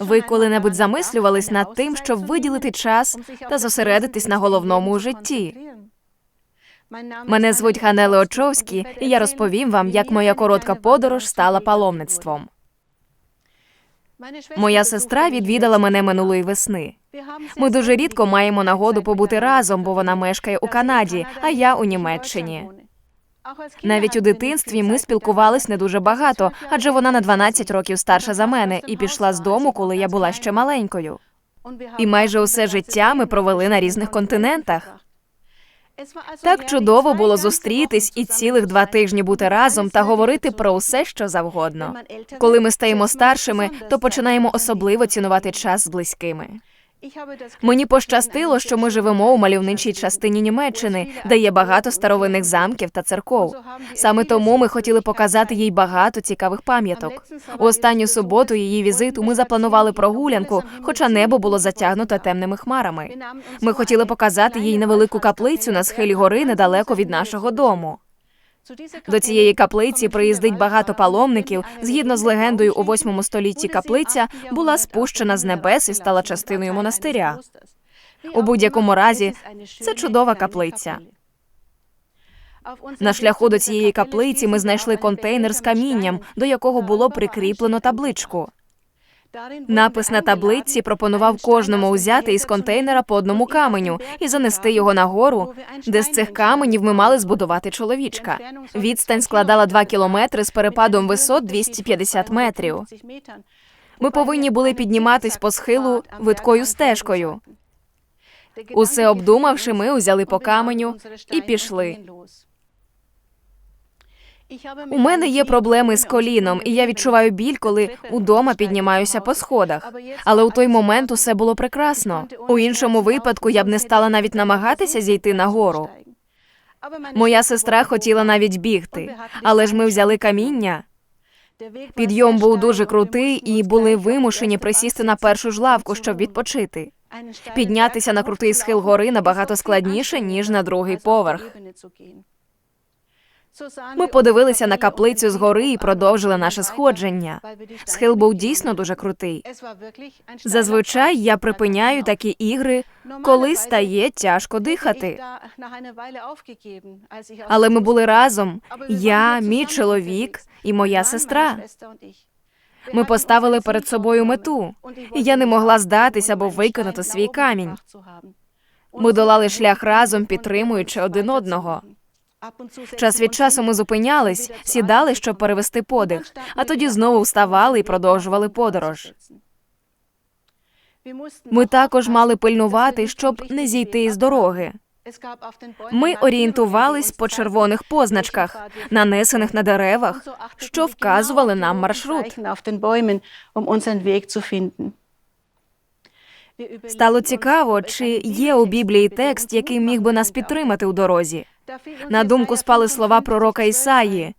Ви коли-небудь замислювались над тим, щоб виділити час та зосередитись на головному у житті? Мене звуть Ганеле Очовські, і я розповім вам, як моя коротка подорож стала паломництвом. Моя сестра відвідала мене минулої весни. Ми дуже рідко маємо нагоду побути разом, бо вона мешкає у Канаді, а я у Німеччині. Навіть у дитинстві ми спілкувались не дуже багато, адже вона на 12 років старша за мене і пішла з дому, коли я була ще маленькою. І майже усе життя ми провели на різних континентах. Так чудово було зустрітись і цілих два тижні бути разом та говорити про усе, що завгодно. Коли ми стаємо старшими, то починаємо особливо цінувати час з близькими. Мені пощастило, що ми живемо у мальовничій частині Німеччини, де є багато старовинних замків та церков. Саме тому ми хотіли показати їй багато цікавих пам'яток. У останню суботу її візиту ми запланували прогулянку, хоча небо було затягнуто темними хмарами. Ми хотіли показати їй невелику каплицю на схилі гори недалеко від нашого дому. До цієї каплиці приїздить багато паломників. Згідно з легендою, у 8 столітті каплиця була спущена з небес і стала частиною монастиря. У будь-якому разі, це чудова каплиця. На шляху до цієї каплиці ми знайшли контейнер з камінням, до якого було прикріплено табличку. Напис на таблиці пропонував кожному узяти із контейнера по одному каменю і занести його нагору, де з цих каменів ми мали збудувати чоловічка. Відстань складала 2 кілометри з перепадом висот 250 метрів. Ми повинні були підніматись по схилу видкою стежкою. Усе обдумавши, ми узяли по каменю і пішли. У мене є проблеми з коліном, і я відчуваю біль, коли удома піднімаюся по сходах. Але у той момент усе було прекрасно. У іншому випадку я б не стала навіть намагатися зійти нагору. Моя сестра хотіла навіть бігти, але ж ми взяли каміння. Підйом був дуже крутий, і були вимушені присісти на першу ж лавку, щоб відпочити. Піднятися на крутий схил гори набагато складніше, ніж на другий поверх. Ми подивилися на каплицю згори і продовжили наше сходження. Схил був дійсно дуже крутий. Зазвичай я припиняю такі ігри, коли стає тяжко дихати. Але ми були разом. Я, мій чоловік і моя сестра. Ми поставили перед собою мету, і я не могла здатися або виконати свій камінь. Ми долали шлях разом, підтримуючи один одного. Час від часу ми зупинялись, сідали, щоб перевести подих, а тоді знову вставали і продовжували подорож. Ми також мали пильнувати, щоб не зійти із дороги. Ми орієнтувались по червоних позначках, нанесених на деревах, що вказували нам маршрут. Стало цікаво, чи є у Біблії текст, який міг би нас підтримати у дорозі. На думку спали слова пророка Ісаї.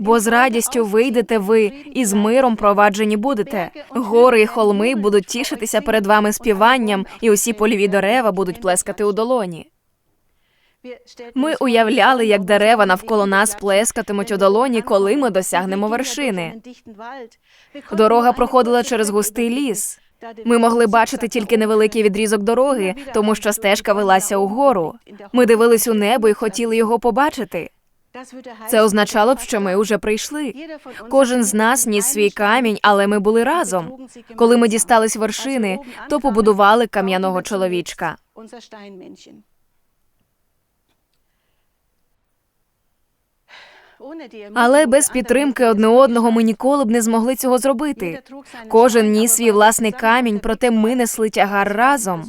Бо з радістю вийдете ви і з миром проваджені будете. Гори і холми будуть тішитися перед вами співанням, і усі польові дерева будуть плескати у долоні. Ми уявляли, як дерева навколо нас плескатимуть у долоні, коли ми досягнемо вершини. Дорога проходила через густий ліс. Ми могли бачити тільки невеликий відрізок дороги, тому що стежка велася угору. Ми дивились у небо і хотіли його побачити. Це означало б, що ми вже прийшли. Кожен з нас ніс свій камінь, але ми були разом. Коли ми дістались вершини, то побудували кам'яного чоловічка. Але без підтримки одне одного ми ніколи б не змогли цього зробити. Кожен ніс свій власний камінь, проте ми несли тягар разом.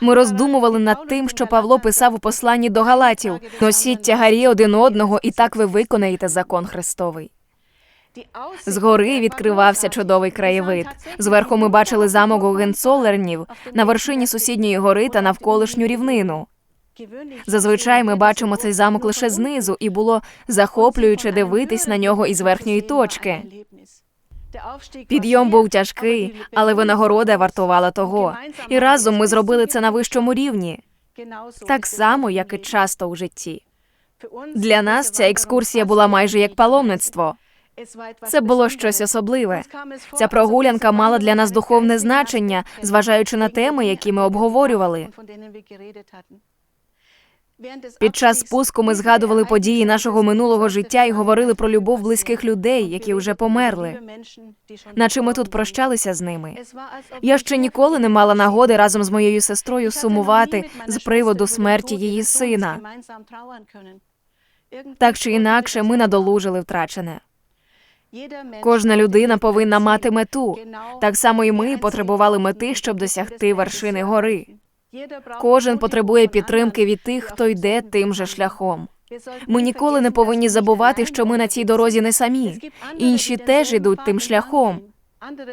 Ми роздумували над тим, що Павло писав у посланні до Галатів: носіть тягарі один одного, і так ви виконаєте закон Христовий. Згори відкривався чудовий краєвид. Зверху ми бачили замок Гогенцолернів на вершині сусідньої гори та навколишню рівнину. Зазвичай ми бачимо цей замок лише знизу, і було захоплююче дивитись на нього із верхньої точки. Підйом був тяжкий, але винагорода вартувала того. І разом ми зробили це на вищому рівні, так само, як і часто у житті. Для нас ця екскурсія була майже як паломництво. Це було щось особливе. Ця прогулянка мала для нас духовне значення, зважаючи на теми, які ми обговорювали. Під час спуску ми згадували події нашого минулого життя і говорили про любов близьких людей, які вже померли. Наче ми тут прощалися з ними. Я ще ніколи не мала нагоди разом з моєю сестрою сумувати з приводу смерті її сина. Так чи інакше, ми надолужили втрачене. Кожна людина повинна мати мету. Так само і ми потребували мети, щоб досягти вершини гори. Кожен потребує підтримки від тих, хто йде тим же шляхом. Ми ніколи не повинні забувати, що ми на цій дорозі не самі. Інші теж йдуть тим шляхом.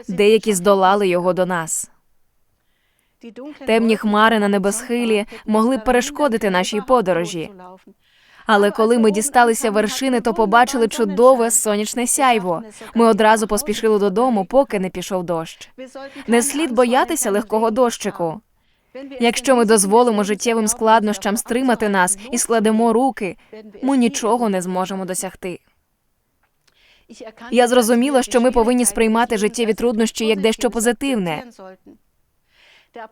Деякі здолали його до нас. Темні хмари на небосхилі могли б перешкодити нашій подорожі. Але коли ми дісталися вершини, то побачили чудове сонячне сяйво. Ми одразу поспішили додому, поки не пішов дощ. Не слід боятися легкого дощику. Якщо ми дозволимо життєвим складнощам стримати нас і складемо руки, ми нічого не зможемо досягти. Я зрозуміла, що ми повинні сприймати життєві труднощі як дещо позитивне.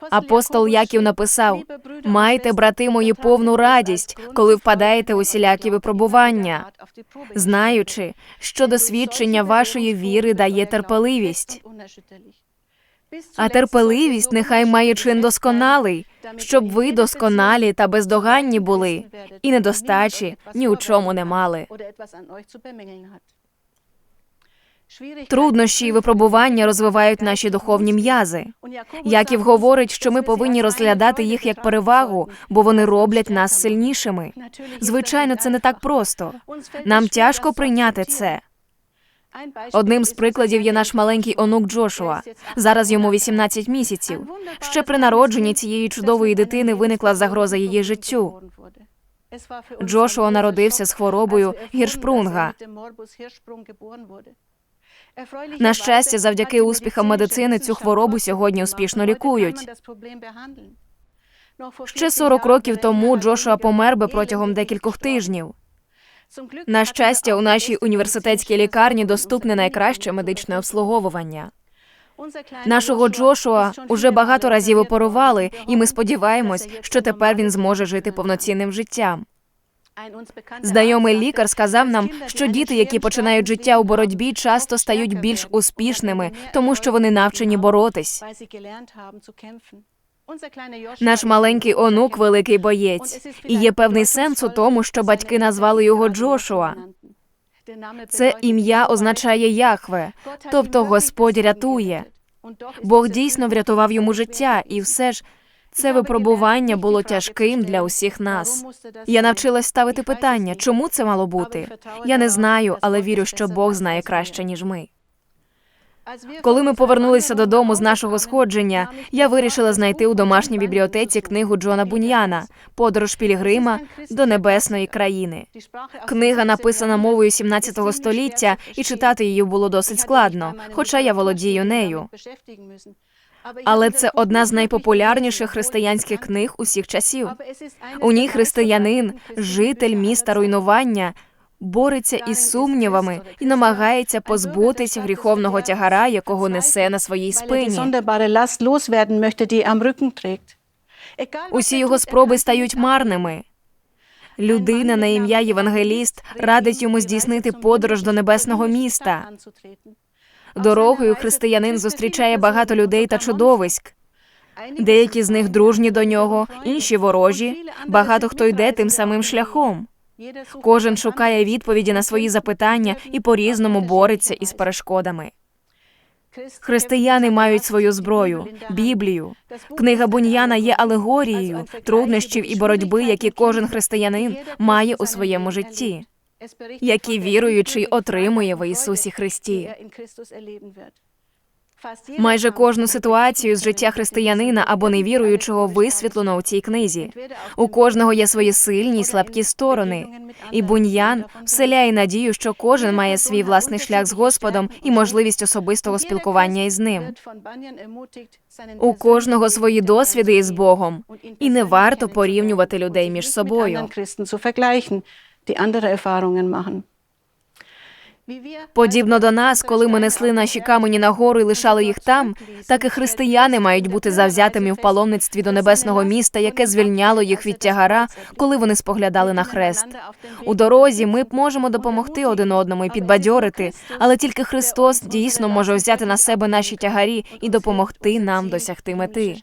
Апостол Яків написав: майте, брати мої, повну радість, коли впадаєте у всілякі випробування, знаючи, що досвідчення вашої віри дає терпеливість. А терпеливість нехай має чин досконалий, щоб ви досконалі та бездоганні були, і недостачі ні у чому не мали. Труднощі і випробування розвивають наші духовні м'язи. Яків говорить, що ми повинні розглядати їх як перевагу, бо вони роблять нас сильнішими. Звичайно, це не так просто. Нам тяжко прийняти це. Одним з прикладів є наш маленький онук Джошуа. Зараз йому 18 місяців. Ще при народженні цієї чудової дитини виникла загроза її життю. Джошуа народився з хворобою гіршпрунга. На щастя, завдяки успіхам медицини цю хворобу сьогодні успішно лікують. Ще 40 років тому Джошуа помер би протягом декількох тижнів. На щастя, у нашій університетській лікарні доступне найкраще медичне обслуговування. Нашого Джошуа уже багато разів оперували, і ми сподіваємось, що тепер він зможе жити повноцінним життям. Знайомий лікар сказав нам, що діти, які починають життя у боротьбі, часто стають більш успішними, тому що вони навчені боротись. Наш маленький онук великий боєць, і є певний сенс у тому, що батьки назвали його Джошуа. Це ім'я означає Яхве, тобто Господь рятує. Бог дійсно врятував йому життя, і все ж це випробування було тяжким для усіх нас. Я навчилась ставити питання, чому це мало бути. Я не знаю, але вірю, що Бог знає краще ніж ми. Коли ми повернулися додому з нашого сходження, я вирішила знайти у домашній бібліотеці книгу Джона Буньяна Подорож Пілігрима до небесної країни. Книга написана мовою 17 століття, і читати її було досить складно, хоча я володію нею. Але це одна з найпопулярніших християнських книг усіх часів. У ній християнин, житель міста руйнування, бореться із сумнівами і намагається позбутися гріховного тягара, якого несе на своїй спині. Усі його спроби стають марними. Людина на ім'я Євангеліст радить йому здійснити подорож до небесного міста. Дорогою християнин зустрічає багато людей та чудовиськ. Деякі з них дружні до нього, інші ворожі. Багато хто йде тим самим шляхом. Кожен шукає відповіді на свої запитання і по-різному бореться із перешкодами. Християни мають свою зброю, Біблію. Книга Буньяна є алегорією труднощів і боротьби, які кожен християнин має у своєму житті, які віруючий отримує в Ісусі Христі. Майже кожну ситуацію з життя християнина або невіруючого висвітлено у цій книзі. У кожного є свої сильні й слабкі сторони. І буньян вселяє надію, що кожен має свій власний шлях з Господом і можливість особистого спілкування із ним. У кожного свої досвіди із Богом, і не варто порівнювати людей між собою. Подібно до нас, коли ми несли наші камені нагору і лишали їх там, так і християни мають бути завзятими в паломництві до небесного міста, яке звільняло їх від тягара, коли вони споглядали на хрест. У дорозі ми б можемо допомогти один одному і підбадьорити, але тільки Христос дійсно може взяти на себе наші тягарі і допомогти нам досягти мети.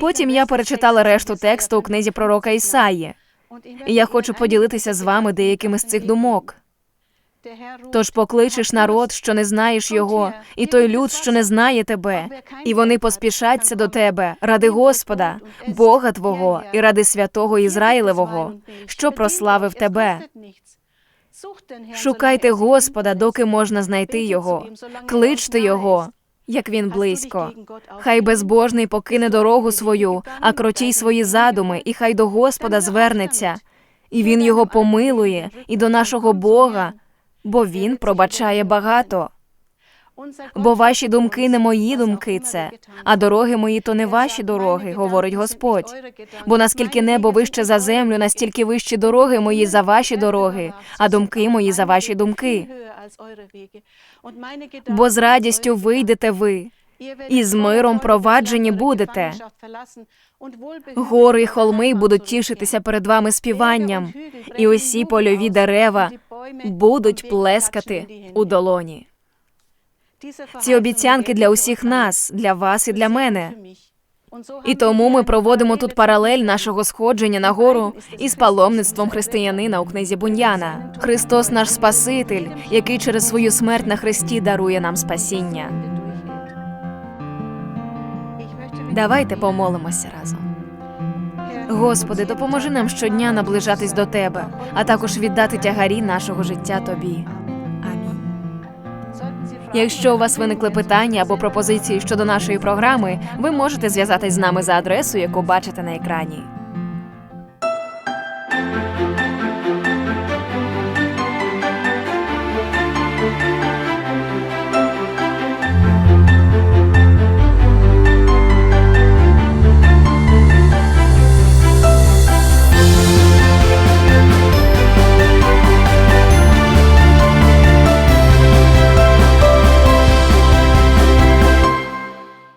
Потім я перечитала решту тексту у книзі пророка Ісаї, і я хочу поділитися з вами деякими з цих думок. Тож покличеш народ, що не знаєш його, і той люд, що не знає тебе, і вони поспішаться до тебе ради Господа, Бога Твого і ради святого Ізраїлевого, що прославив тебе. Шукайте Господа, доки можна знайти його, кличте його, як він близько. Хай безбожний покине дорогу свою, а кротій свої задуми, і хай до Господа звернеться, і він його помилує, і до нашого Бога, бо він пробачає багато. Бо ваші думки не мої думки це, а дороги мої то не ваші дороги, говорить Господь. Бо наскільки небо вище за землю, настільки вищі дороги мої за ваші дороги, а думки мої за ваші думки. Бо з радістю вийдете ви, і з миром проваджені будете. Гори й холми будуть тішитися перед вами співанням, і усі польові дерева будуть плескати у долоні. Ці обіцянки для усіх нас, для вас і для мене. І тому ми проводимо тут паралель нашого сходження на гору із паломництвом християнина у книзі Буньяна. Христос наш Спаситель, який через свою смерть на хресті дарує нам спасіння. Давайте помолимося разом. Господи, допоможи нам щодня наближатись до Тебе, а також віддати тягарі нашого життя Тобі. Якщо у вас виникли питання або пропозиції щодо нашої програми, ви можете зв'язатись з нами за адресою, яку бачите на екрані.